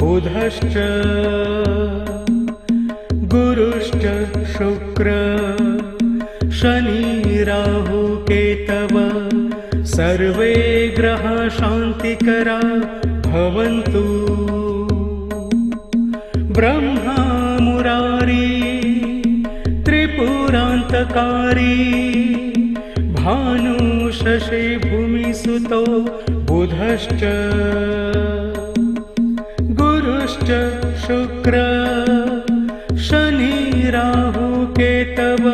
बुधश्च गुरुश्च शुक्र शनि राहु केतव सर्वे ग्रहा शान्तिकरा भवन्तु। ब्रह्मा मुरारी त्रिपुरान्तकारी भानु शशि भूमिसुतो बुधश्च शुक्र शनि राहु केतव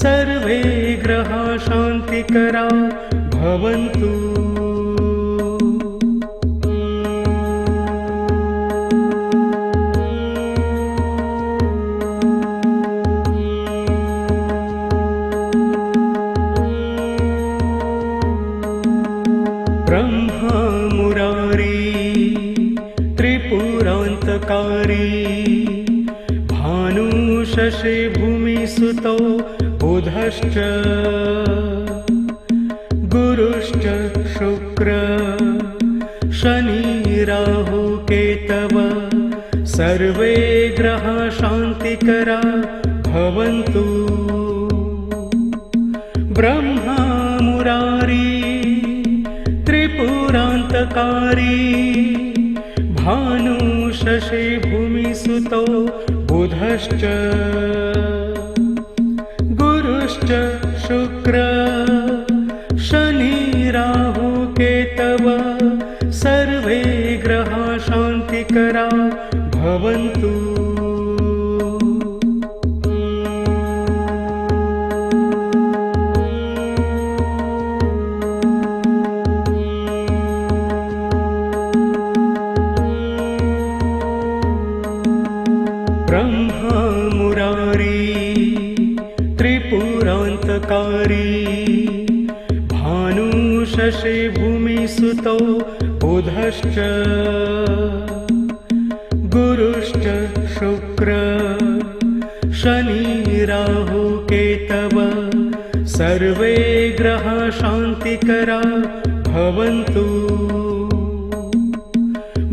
सर्वे ग्रहा शान्तिकरा भवन्तु। शशि भूमिसुतौ बुधश्च। गुरुश्च शुक्र। शनि राहु केतव। सर्वे ग्रहा शान्तिकरा भवन्तु। ब्रह्मा मुरारी त्रिपुरान्तकारी। भानु शशि भूमिसुतो बुधश्च गुरुश्च शुक्र शनि राहु केतव सर्वे ग्रहा शान्तिकरा भवन्तु। केतव सर्वे ग्रहा शान्तिकरा भवन्तु।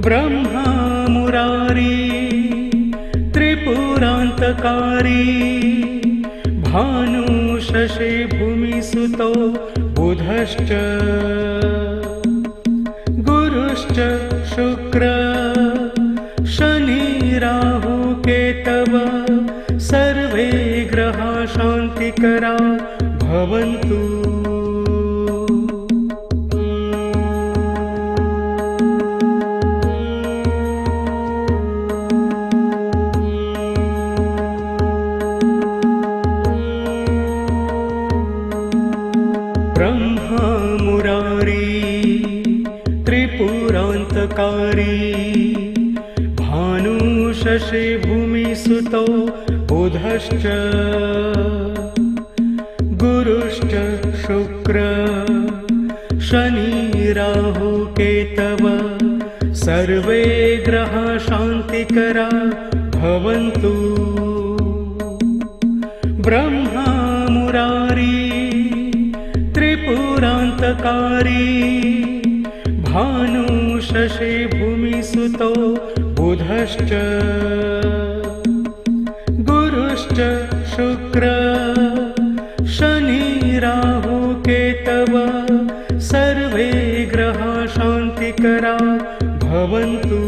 ब्रह्मा मुरारी त्रिपुरान्तकारी भानु शशि भूमिसुतो बुधश्च। गुरुश्च शुक्र शनि राहु केतव सर्वे ग्रहा शान्तिकरा भवन्तु। ब्रह्मा मुरारी त्रिपुरान्तकारी भानु शशि भूमिसुतो बुधश्च गुरुश्च शुक्र शनि राहु केतव सर्वे ग्रहा शान्तिकरा भवन्तु। ब्रह्मा मुरारी त्रिपुरान्तकारी भानु शशि भूमिसुतो बुधश्च शुक्र शनि राहु केतव सर्वे ग्रहा शान्तिकरा भवन्तु।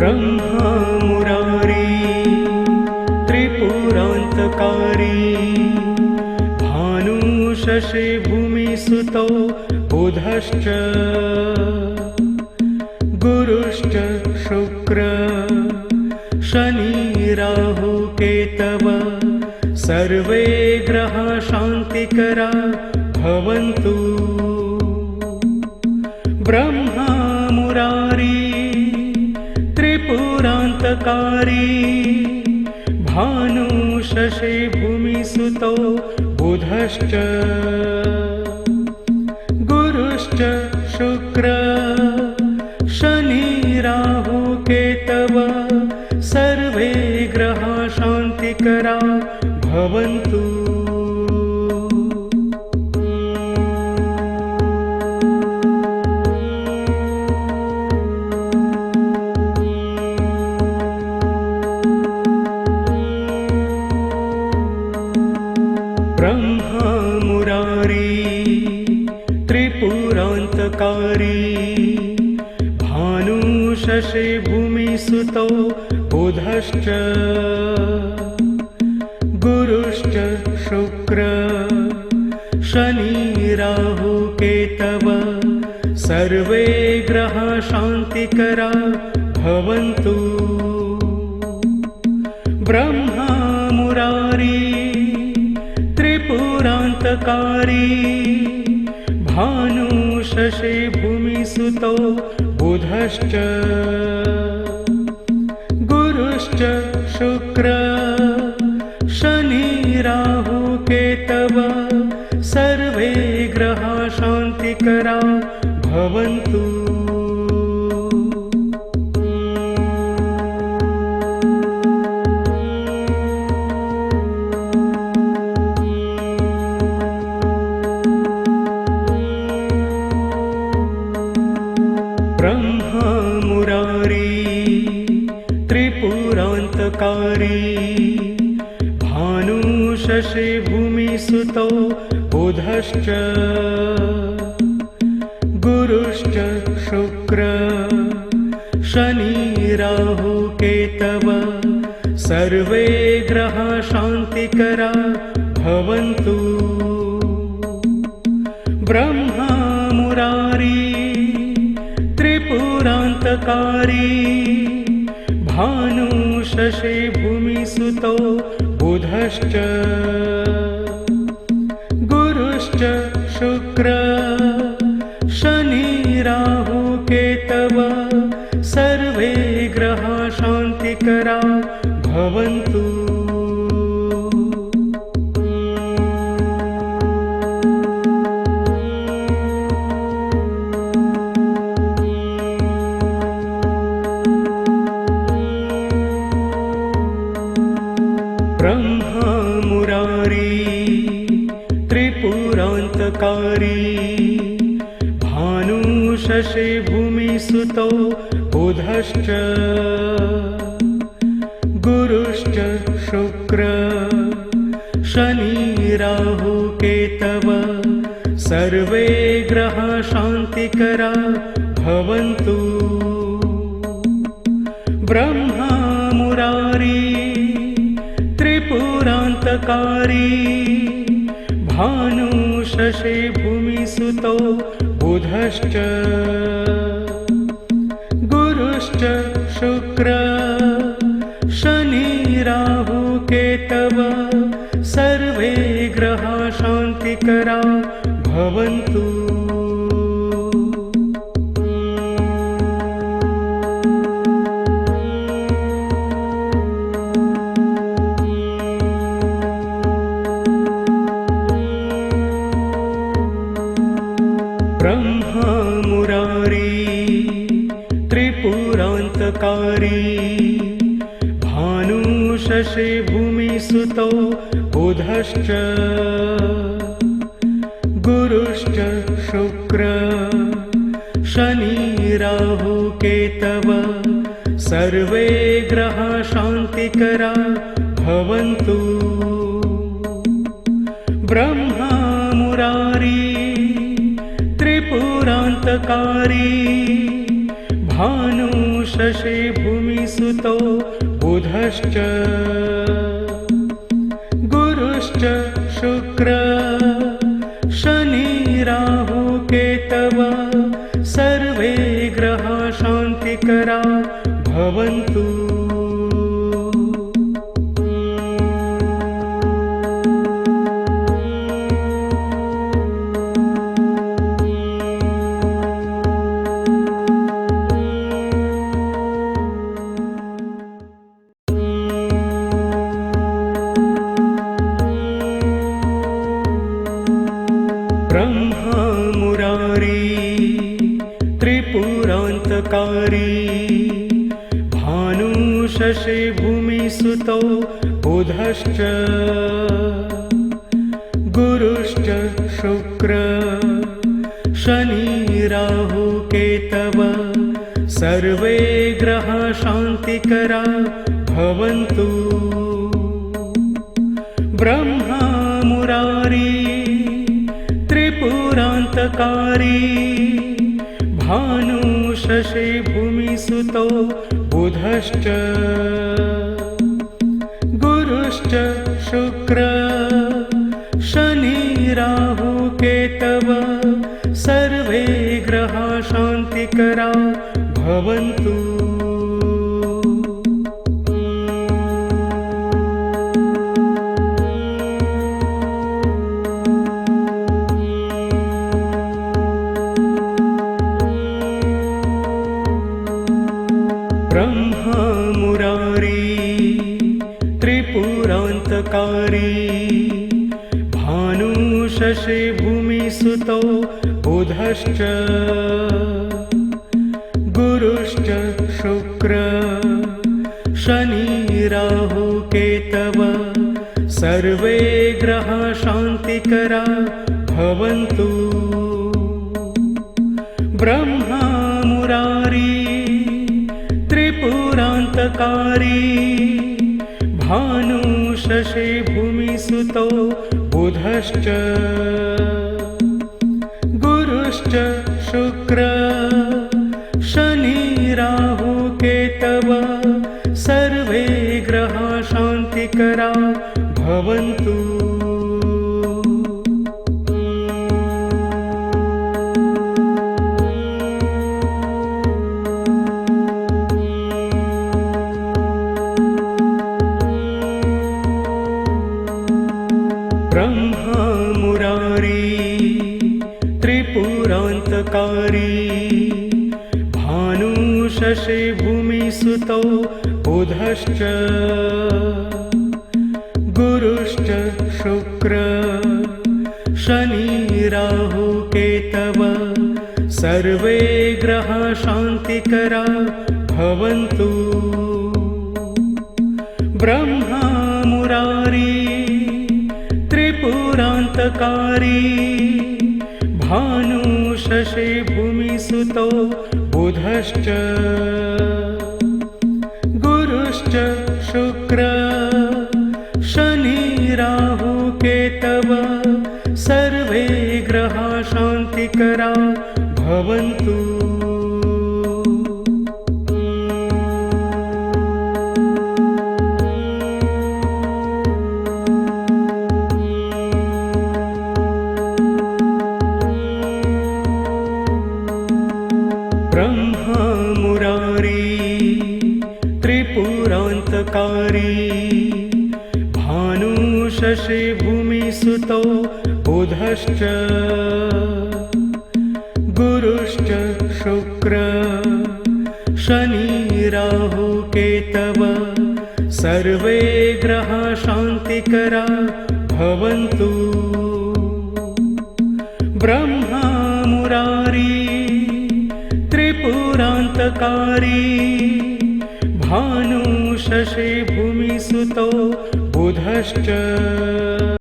ब्रह्मा मुरारी त्रिपुरान्तकारी भानु शशि भूमिसुतो बुधश्च गुरुश्च शुक्र शनि राहु केतव सर्वे ग्रहा शान्तिकरा भवन्तु। ब्रह्मा मुरारी त्रिपुरान्तकारी भानु शशि भूमिसुतो बुधश्च शुक्र शनि राहु केतव सर्वे ग्रहा शान्तिकरा भवन्तु। गुरुश्च शुक्र शनि राहु केतव सर्वे ग्रहा शान्तिकरा भवन्तु। ब्रह्मा मुरारी त्रिपुरान्तकारी भानुशशे भूमिसुतौ बुधश्च शुक्र। शनि राहु केतव सर्वे ग्रहा शान्तिकरा भवन्तु। भानुशशे भूमिसुतौ बुधश्च गुरुश्च शुक्र शनि राहु केतव सर्वे ग्रहा शान्तिकरा भवन्तु। ब्रह्मा मुरारी त्रिपुरान्तकारी भानुशशे भूमिसुतौ बुधश्च गुरुश्च शुक्र शनि राहु केतव सर्वे ग्रहा शान्तिकरा भवन्तु। बुधश्च गुरुश्च शुक्र शनि राहु केतव सर्वे ग्रहा शान्तिकरा भवन्तु। ब्रह्मा मुरारी त्रिपुरान्तकारी भानुशशे भूमिसुतौ बुधश्च गुरुश्च शुक्र। शनि राहु केतव सर्वे ग्रहा शान्तिकरा भवन्तु। भानुशशे भूमिसुतौ बुधश्च। गुरुश्च शुक्र। शनि राहु केतव। सर्वे ग्रहा शान्तिकरा भवन्तु। ब्रह्मा मुरारी त्रिपुरान्तकारी भानुशशे भूमिसुतौ बुधश्च गुरुश्च शुक्र शनि राहु केतव सर्वे ग्रहा शान्तिकरा भवन्तु भानुशशे भूमिसुतौ बुधश्च। गुरुश्च शुक्र। शनि राहु केतव। सर्वे ग्रहा शान्तिकरा भवन्तु। ब्रह्मा मुरारी त्रिपुरान्तकारी भानुशशे भूमिसुतो बुधश्च गुरुश्च शुक्र शनि राहु केतव सर्वे ग्रहा शान्तिकरा भवन्तु शुक्र। शनि राहु केतव। सर्वे ग्रहा शान्तिकरा भवन्तु। ब्रह्मा मुरारी त्रिपुरान्तकारी भानुशशे भूमिसुतो बुधश्च। गुरुश्च शुक्र ब्रह्मा मुरारी त्रिपुरान्तकारी भानुशशे भूमिसुतो बुधश्च शुक्र शनि राहु केतव सर्वे ग्रहा शान्तिकरा भवन्तु। ब्रह्मा मुरारी त्रिपुरान्तकारी भानुशशे भूमिसुतो बुधश्च गुरुश्च शुक्र राहु केतव सर्वे ग्रहा शान्तिकरा भवन्तु गुरुश्च शुक्र। शनि राहु केतव। सर्वे ग्रहा शान्तिकरा भवन्तु। ब्रह्मा मुरारी त्रिपुरान्तकारी भानुशशे भूमिसुतो बुधश्च